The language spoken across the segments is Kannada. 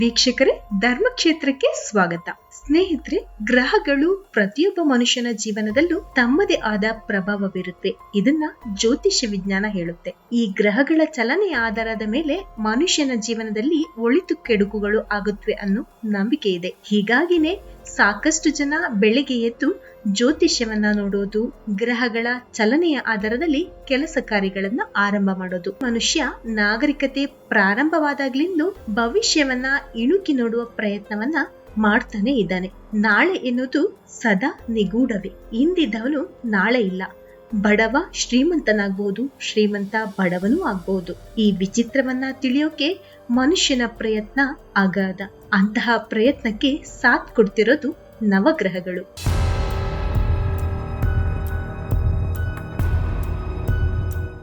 ವೀಕ್ಷಕರೇ ಧರ್ಮಕ್ಷೇತ್ರಕ್ಕೆ ಸ್ವಾಗತ. ಸ್ನೇಹಿತರೆ, ಗ್ರಹಗಳು ಪ್ರತಿಯೊಬ್ಬ ಮನುಷ್ಯನ ಜೀವನದಲ್ಲೂ ತಮ್ಮದೇ ಆದ ಪ್ರಭಾವ ಬೀರುತ್ತೆ ಇದನ್ನ ಜ್ಯೋತಿಷ್ಯ ವಿಜ್ಞಾನ ಹೇಳುತ್ತೆ. ಈ ಗ್ರಹಗಳ ಚಲನೆಯ ಆಧಾರದ ಮೇಲೆ ಮನುಷ್ಯನ ಜೀವನದಲ್ಲಿ ಒಳಿತು ಕೆಡುಕುಗಳು ಆಗುತ್ತವೆ ಅನ್ನೋ ನಂಬಿಕೆ ಇದೆ. ಹೀಗಾಗಿನೇ ಸಾಕಷ್ಟು ಜನ ಬೆಳಿಗ್ಗೆ ಎದ್ದು ಜ್ಯೋತಿಷ್ಯವನ್ನ ನೋಡೋದು, ಗ್ರಹಗಳ ಚಲನೆಯ ಆಧಾರದಲ್ಲಿ ಕೆಲಸ ಕಾರ್ಯಗಳನ್ನು ಆರಂಭ ಮಾಡೋದು. ಮನುಷ್ಯ ನಾಗರಿಕತೆ ಪ್ರಾರಂಭವಾದಾಗ್ಲಿಂದ ಭವಿಷ್ಯವನ್ನ ಇಣುಕಿ ನೋಡುವ ಪ್ರಯತ್ನವನ್ನ ಮಾಡ್ತಾನೆ ಇದ್ದಾನೆ. ನಾಳೆ ಎನ್ನುವುದು ಸದಾ ನಿಗೂಢವೇ. ಇಂದಿದ್ದವನು ನಾಳೆ ಇಲ್ಲ. ಬಡವ ಶ್ರೀಮಂತನಾಗ್ಬೋದು, ಶ್ರೀಮಂತ ಬಡವನೂ ಆಗ್ಬೋದು. ಈ ವಿಚಿತ್ರವನ್ನ ತಿಳಿಯೋಕೆ ಮನುಷ್ಯನ ಪ್ರಯತ್ನ ಅಗಾಧ. ಅಂತಹ ಪ್ರಯತ್ನಕ್ಕೆ ಸಾಥ್ ಕೊಡ್ತಿರೋದು ನವಗ್ರಹಗಳು.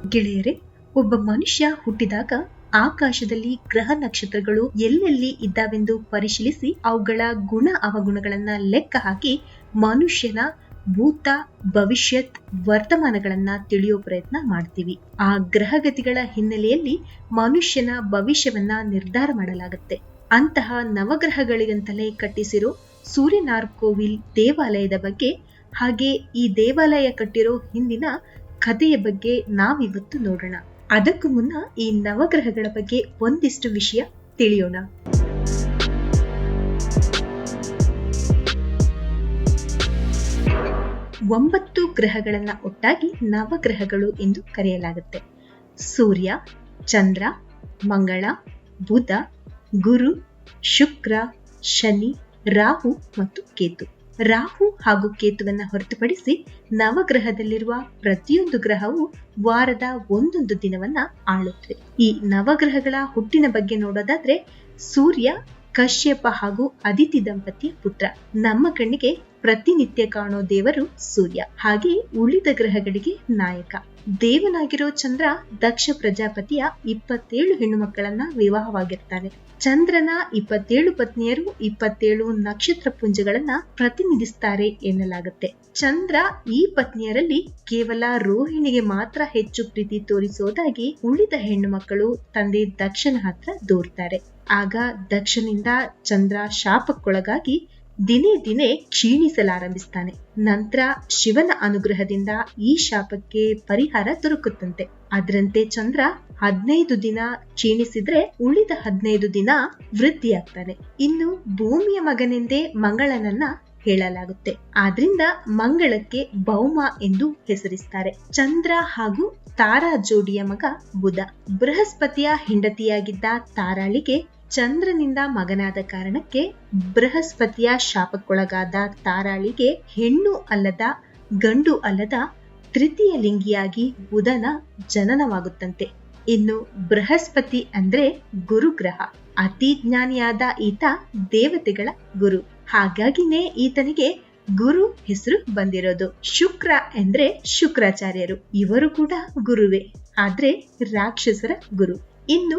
ಗೆಳೆಯರೆ, ಒಬ್ಬ ಮನುಷ್ಯ ಹುಟ್ಟಿದಾಗ ಆಕಾಶದಲ್ಲಿ ಗ್ರಹ ನಕ್ಷತ್ರಗಳು ಎಲ್ಲೆಲ್ಲಿ ಇದ್ದಾವೆಂದು ಪರಿಶೀಲಿಸಿ ಅವುಗಳ ಗುಣ ಅವಗುಣಗಳನ್ನ ಲೆಕ್ಕ ಹಾಕಿ ಮನುಷ್ಯನ ಭೂತ, ಭವಿಷ್ಯತ್ ವರ್ತಮಾನಗಳನ್ನ ತಿಳಿಯೋ ಪ್ರಯತ್ನ ಮಾಡ್ತೀವಿ. ಆ ಗ್ರಹಗತಿಗಳ ಹಿನ್ನೆಲೆಯಲ್ಲಿ ಮನುಷ್ಯನ ಭವಿಷ್ಯವನ್ನ ನಿರ್ಧಾರ ಮಾಡಲಾಗುತ್ತೆ. ಅಂತಹ ನವಗ್ರಹಗಳಿಗಂತಲೇ ಕಟ್ಟಿಸಿರೋ ಸೂರ್ಯನಾರ್ ಕೋವಿಲ್ ದೇವಾಲಯದ ಬಗ್ಗೆ ಹಾಗೆ ಈ ದೇವಾಲಯ ಕಟ್ಟಿರೋ ಹಿಂದಿನ ಕಥೆಯ ಬಗ್ಗೆ ನಾವಿವತ್ತು ನೋಡೋಣ. ಅದಕ್ಕೂ ಮುನ್ನ ಈ ನವಗ್ರಹಗಳ ಬಗ್ಗೆ ಒಂದಿಷ್ಟು ವಿಷಯ ತಿಳಿಯೋಣ. ಒಂಬತ್ತು ಗ್ರಹಗಳನ್ನ ಒಟ್ಟಾಗಿ ನವಗ್ರಹಗಳು ಎಂದು ಕರೆಯಲಾಗುತ್ತೆ. ಸೂರ್ಯ, ಚಂದ್ರ, ಮಂಗಳ, ಬುಧ, ಗುರು, ಶುಕ್ರ, ಶನಿ, ರಾಹು ಮತ್ತು ಕೇತು. ರಾಹು ಹಾಗೂ ಕೇತುವನ್ನ ಹೊರತುಪಡಿಸಿ ನವಗ್ರಹದಲ್ಲಿರುವ ಪ್ರತಿಯೊಂದು ಗ್ರಹವು ವಾರದ ಒಂದೊಂದು ದಿನವನ್ನ ಆಳುತ್ತವೆ ಈ ನವಗ್ರಹಗಳ ಹುಟ್ಟಿನ ಬಗ್ಗೆ ನೋಡೋದಾದ್ರೆ ಸೂರ್ಯ, ಕಶ್ಯಪ ಹಾಗೂ ಅದಿತಿ ದಂಪತಿಯ ಪುತ್ರ. ನಮ್ಮ ಕಣ್ಣಿಗೆ ಪ್ರತಿನಿತ್ಯ ಕಾಣೋ ದೇವರು ಸೂರ್ಯ. ಹಾಗೆ ಉಳಿದ ಗ್ರಹಗಳಿಗೆ ನಾಯಕ. ದೇವನಾಗಿರೋ ಚಂದ್ರ ದಕ್ಷ ಪ್ರಜಾಪತಿಯ ಇಪ್ಪತ್ತೇಳು ಹೆಣ್ಣು ಮಕ್ಕಳನ್ನ ವಿವಾಹವಾಗಿರ್ತಾನೆ. ಚಂದ್ರನ ಇಪ್ಪತ್ತೇಳು ಪತ್ನಿಯರು ಇಪ್ಪತ್ತೇಳು ನಕ್ಷತ್ರ ಪುಂಜಗಳನ್ನ ಪ್ರತಿನಿಧಿಸ್ತಾರೆ ಎನ್ನಲಾಗುತ್ತೆ. ಚಂದ್ರ ಈ ಪತ್ನಿಯರಲ್ಲಿ ಕೇವಲ ರೋಹಿಣಿಗೆ ಮಾತ್ರ ಹೆಚ್ಚು ಪ್ರೀತಿ ತೋರಿಸೋದಾಗಿ ಉಳಿದ ಹೆಣ್ಣು ಮಕ್ಕಳು ತಂದೆ ದಕ್ಷನ ಹತ್ರ ದೂರ್ತಾರೆ. ಆಗ ದಕ್ಷನಿಂದ ಚಂದ್ರ ಶಾಪಕ್ಕೊಳಗಾಗಿ ದಿನೇ ದಿನೇ ಕ್ಷೀಣಿಸಲಾರಂಭಿಸ್ತಾನೆ. ನಂತರ ಶಿವನ ಅನುಗ್ರಹದಿಂದ ಈ ಶಾಪಕ್ಕೆ ಪರಿಹಾರ ದೊರಕುತ್ತಂತೆ. ಅದರಂತೆ ಚಂದ್ರ ಹದಿನೈದು ದಿನ ಕ್ಷೀಣಿಸಿದ್ರೆ ಉಳಿದ ಹದಿನೈದು ದಿನ ವೃದ್ಧಿಯಾಗ್ತಾನೆ. ಇನ್ನು ಭೂಮಿಯ ಮಗನೆಂದೇ ಮಂಗಳನನ್ನ ಹೇಳಲಾಗುತ್ತೆ. ಆದ್ರಿಂದ ಮಂಗಳಕ್ಕೆ ಭೌಮ ಎಂದು ಹೆಸರಿಸ್ತಾರೆ. ಚಂದ್ರ ಹಾಗೂ ತಾರಾ ಜೋಡಿಯ ಮಗ ಬುಧ. ಬೃಹಸ್ಪತಿಯ ಹೆಂಡತಿಯಾಗಿದ್ದ ತಾರಾಳಿಗೆ ಚಂದ್ರನಿಂದ ಮಗನಾದ ಕಾರಣಕ್ಕೆ ಬೃಹಸ್ಪತಿಯ ಶಾಪಕ್ಕೊಳಗಾದ ತಾರಾಳಿಗೆ ಹೆಣ್ಣು ಅಲ್ಲದ ಗಂಡು ಅಲ್ಲದ ತೃತೀಯ ಲಿಂಗಿಯಾಗಿ ಬುಧನ ಜನನವಾಗುತ್ತಂತೆ. ಇನ್ನು ಬೃಹಸ್ಪತಿ ಅಂದ್ರೆ ಗುರುಗ್ರಹ. ಅತಿ ಜ್ಞಾನಿಯಾದ ಈತ ದೇವತೆಗಳ ಗುರು. ಹಾಗಾಗಿನೇ ಈತನಿಗೆ ಗುರು ಹೆಸರು ಬಂದಿರೋದು. ಶುಕ್ರ ಅಂದ್ರೆ ಶುಕ್ರಾಚಾರ್ಯರು. ಇವರು ಕೂಡ ಗುರುವೇ. ಆದ್ರೆ ರಾಕ್ಷಸರ ಗುರು. ಇನ್ನು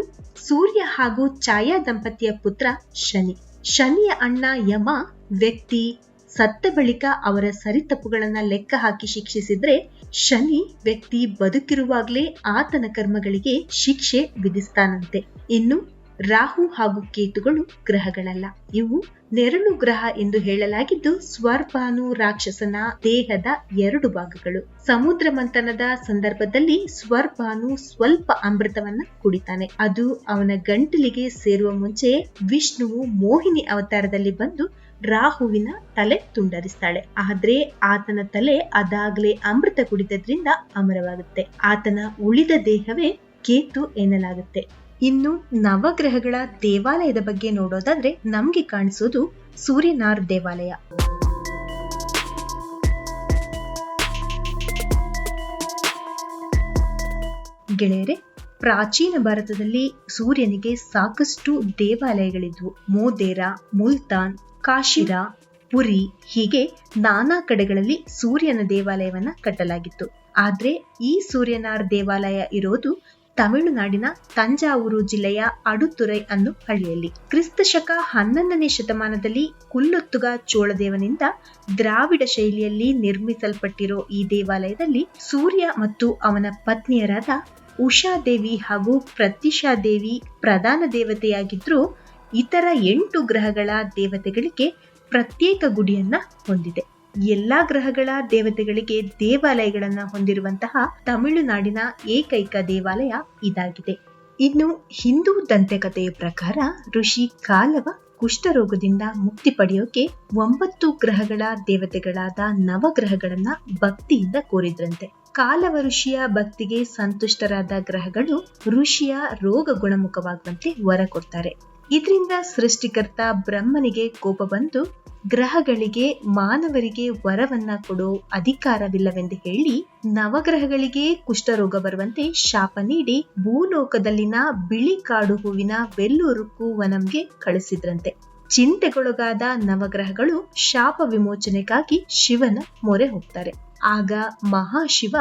ಸೂರ್ಯ ಹಾಗೂ ಛಾಯಾ ದಂಪತಿಯ ಪುತ್ರ ಶನಿ. ಶನಿಯ ಅಣ್ಣ ಯಮ ವ್ಯಕ್ತಿ ಸತ್ತ ಬಳಿಕ ಅವರ ಸರಿತಪ್ಪುಗಳನ್ನ ಲೆಕ್ಕ ಹಾಕಿ ಶಿಕ್ಷಿಸಿದ್ರೆ ಶನಿ ವ್ಯಕ್ತಿ ಬದುಕಿರುವಾಗ್ಲೇ ಆತನ ಕರ್ಮಗಳಿಗೆ ಶಿಕ್ಷೆ ವಿಧಿಸ್ತಾನಂತೆ. ಇನ್ನು ರಾಹು ಹಾಗೂ ಕೇತುಗಳು ಗ್ರಹಗಳಲ್ಲ. ಇವು ನೆರಳು ಗ್ರಹ ಎಂದು ಹೇಳಲಾಗಿದ್ದು ಸ್ವರ್ಭಾನು ರಾಕ್ಷಸನ ದೇಹದ ಎರಡು ಭಾಗಗಳು. ಸಮುದ್ರ ಮಂಥನದ ಸಂದರ್ಭದಲ್ಲಿ ಸ್ವರ್ಭಾನು ಸ್ವಲ್ಪ ಅಮೃತವನ್ನ ಕುಡಿತಾನೆ. ಅದು ಅವನ ಗಂಟಲಿಗೆ ಸೇರುವ ಮುಂಚೆ ವಿಷ್ಣುವು ಮೋಹಿನಿ ಅವತಾರದಲ್ಲಿ ಬಂದು ರಾಹುವಿನ ತಲೆ ತುಂಡರಿಸ್ತಾಳೆ. ಆದ್ರೆ ಆತನ ತಲೆ ಅದಾಗಲೇ ಅಮೃತ ಕುಡಿದ್ರಿಂದ ಅಮರವಾಗುತ್ತೆ. ಆತನ ಉಳಿದ ದೇಹವೇ ಕೇತು ಎನ್ನಲಾಗುತ್ತೆ. ಇನ್ನು ನವಗ್ರಹಗಳ ದೇವಾಲಯದ ಬಗ್ಗೆ ನೋಡೋದಾದ್ರೆ ನಮ್ಗೆ ಕಾಣಿಸೋದು ಸೂರ್ಯನಾರ್ ದೇವಾಲಯ. ಗೆಳೆಯರೆ, ಪ್ರಾಚೀನ ಭಾರತದಲ್ಲಿ ಸೂರ್ಯನಿಗೆ ಸಾಕಷ್ಟು ದೇವಾಲಯಗಳಿದ್ವು. ಮೋದೇರಾ, ಮುಲ್ತಾನ್, ಕಾಶಿರಾ, ಪುರಿ ಹೀಗೆ ನಾನಾ ಕಡೆಗಳಲ್ಲಿ ಸೂರ್ಯನ ದೇವಾಲಯವನ್ನ ಕಟ್ಟಲಾಗಿತ್ತು. ಆದ್ರೆ ಈ ಸೂರ್ಯನಾರ್ ದೇವಾಲಯ ಇರೋದು ತಮಿಳುನಾಡಿನ ತಂಜಾವೂರು ಜಿಲ್ಲೆಯ ಅಡುತುರೈ ಅನ್ನು ಹಳ್ಳಿಯಲ್ಲಿ. ಕ್ರಿಸ್ತ ಶಕ ಹನ್ನೊಂದನೇ ಶತಮಾನದಲ್ಲಿ ಕುಲ್ಲೊತ್ತುಗ ಚೋಳದೇವನಿಂದ ದ್ರಾವಿಡ ಶೈಲಿಯಲ್ಲಿ ನಿರ್ಮಿಸಲ್ಪಟ್ಟಿರೋ ಈ ದೇವಾಲಯದಲ್ಲಿ ಸೂರ್ಯ ಮತ್ತು ಅವನ ಪತ್ನಿಯರಾದ ಉಷಾದೇವಿ ಹಾಗೂ ಪ್ರತಿಷಾದೇವಿ ಪ್ರಧಾನ ದೇವತೆಯಾಗಿದ್ರೂ ಇತರ ಎಂಟು ಗ್ರಹಗಳ ದೇವತೆಗಳಿಗೆ ಪ್ರತ್ಯೇಕ ಗುಡಿಯನ್ನ ಹೊಂದಿದೆ. ಎಲ್ಲಾ ಗ್ರಹಗಳ ದೇವತೆಗಳಿಗೆ ದೇವಾಲಯಗಳನ್ನ ಹೊಂದಿರುವಂತಹ ತಮಿಳುನಾಡಿನ ಏಕೈಕ ದೇವಾಲಯ ಇದಾಗಿದೆ. ಇನ್ನು ಹಿಂದೂ ದಂತೆಕಥೆಯ ಪ್ರಕಾರ ಋಷಿ ಕಾಲವ ಕುಷ್ಠರೋಗದಿಂದ ಮುಕ್ತಿ ಪಡೆಯೋಕೆ ಒಂಬತ್ತು ಗ್ರಹಗಳ ದೇವತೆಗಳಾದ ನವಗ್ರಹಗಳನ್ನ ಭಕ್ತಿಯಿಂದ ಕೋರಿದ್ರಂತೆ. ಕಾಲವ ಋಷಿಯ ಭಕ್ತಿಗೆ ಸಂತುಷ್ಟರಾದ ಗ್ರಹಗಳು ಋಷಿಯ ರೋಗ ಗುಣಮುಖವಾಗುವಂತೆ ವರ ಕೊಡ್ತಾರೆ. ಇದರಿಂದ ಸೃಷ್ಟಿಕರ್ತ ಬ್ರಹ್ಮನಿಗೆ ಕೋಪ ಬಂದು ಗ್ರಹಗಳಿಗೆ ಮಾನವರಿಗೆ ವರವನ್ನ ಕೊಡೋ ಅಧಿಕಾರವಿಲ್ಲವೆಂದು ಹೇಳಿ ನವಗ್ರಹಗಳಿಗೆ ಕುಷ್ಠರೋಗ ಬರುವಂತೆ ಶಾಪ ನೀಡಿ ಭೂಲೋಕದಲ್ಲಿನ ಬಿಳಿ ಕಾಡು ಹೂವಿನ ಬೆಲ್ಲೂರುಕು ವನಂಗೆ ಕಳಿಸಿದ್ರಂತೆ. ಚಿಂತೆಗೊಳಗಾದ ನವಗ್ರಹಗಳು ಶಾಪ ವಿಮೋಚನೆಗಾಗಿ ಶಿವನ ಮೊರೆ ಹೋಗ್ತಾರೆ. ಆಗ ಮಹಾಶಿವ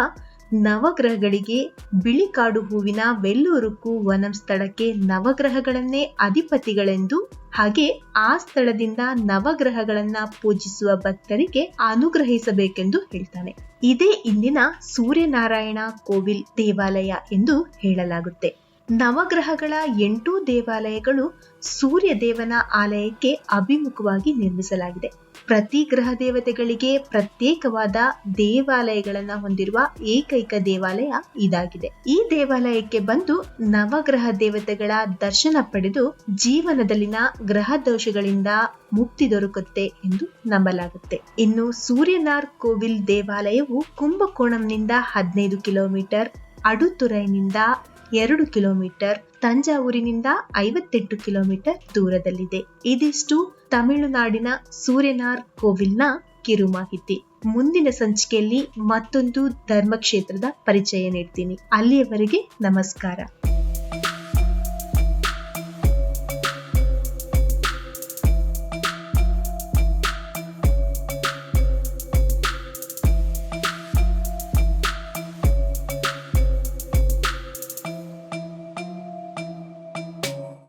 ನವಗ್ರಹಗಳಿಗೆ ಬಿಳಿ ಕಾಡು ಹೂವಿನ ವೆಲ್ಲೂರುಕು ವನಂ ಸ್ಥಳಕ್ಕೆ ನವಗ್ರಹಗಳನ್ನೇ ಅಧಿಪತಿಗಳೆಂದು ಹಾಗೆ ಆ ಸ್ಥಳದಿಂದ ನವಗ್ರಹಗಳನ್ನ ಪೂಜಿಸುವ ಭಕ್ತರಿಗೆ ಅನುಗ್ರಹಿಸಬೇಕೆಂದು ಹೇಳ್ತಾನೆ. ಇದೇ ಇಂದಿನ ಸೂರ್ಯನಾರಾಯಣ ಕೋವಿಲ್ ದೇವಾಲಯ ಎಂದು ಹೇಳಲಾಗುತ್ತೆ. ನವಗ್ರಹಗಳ ಎಂಟೂ ದೇವಾಲಯಗಳು ಸೂರ್ಯ ದೇವನ ಆಲಯಕ್ಕೆ ಅಭಿಮುಖವಾಗಿ ನಿರ್ಮಿಸಲಾಗಿದೆ. ಪ್ರತಿ ಗ್ರಹ ದೇವತೆಗಳಿಗೆ ಪ್ರತ್ಯೇಕವಾದ ದೇವಾಲಯಗಳನ್ನ ಹೊಂದಿರುವ ಏಕೈಕ ದೇವಾಲಯ ಇದಾಗಿದೆ. ಈ ದೇವಾಲಯಕ್ಕೆ ಬಂದು ನವಗ್ರಹ ದೇವತೆಗಳ ದರ್ಶನ ಪಡೆದು ಜೀವನದಲ್ಲಿನ ಗ್ರಹ ದೋಷಗಳಿಂದ ಮುಕ್ತಿ ದೊರಕುತ್ತೆ ಎಂದು ನಂಬಲಾಗುತ್ತೆ. ಇನ್ನು ಸೂರ್ಯನಾರ್ ಕೋವಿಲ್ ದೇವಾಲಯವು ಕುಂಭಕೋಣಂನಿಂದ ಹದಿನೈದು ಕಿಲೋಮೀಟರ್, ಅಡುತುರೈನಿಂದ ಎರಡು ಕಿಲೋಮೀಟರ್ ತಂಜಾವೂರಿನಿಂದ ಐವತ್ತೆಂಟು ಕಿಲೋಮೀಟರ್ ದೂರದಲ್ಲಿದೆ. ಇದಿಷ್ಟು ತಮಿಳುನಾಡಿನ ಸೂರ್ಯನಾರ್ ಕೋವಿಲ್ನ ಕಿರು ಮಾಹಿತಿ ಮುಂದಿನ ಸಂಚಿಕೆಯಲ್ಲಿ ಮತ್ತೊಂದು ಧರ್ಮಕ್ಷೇತ್ರದ ಪರಿಚಯ ನೀಡ್ತೀನಿ. ಅಲ್ಲಿಯವರೆಗೆ ನಮಸ್ಕಾರ.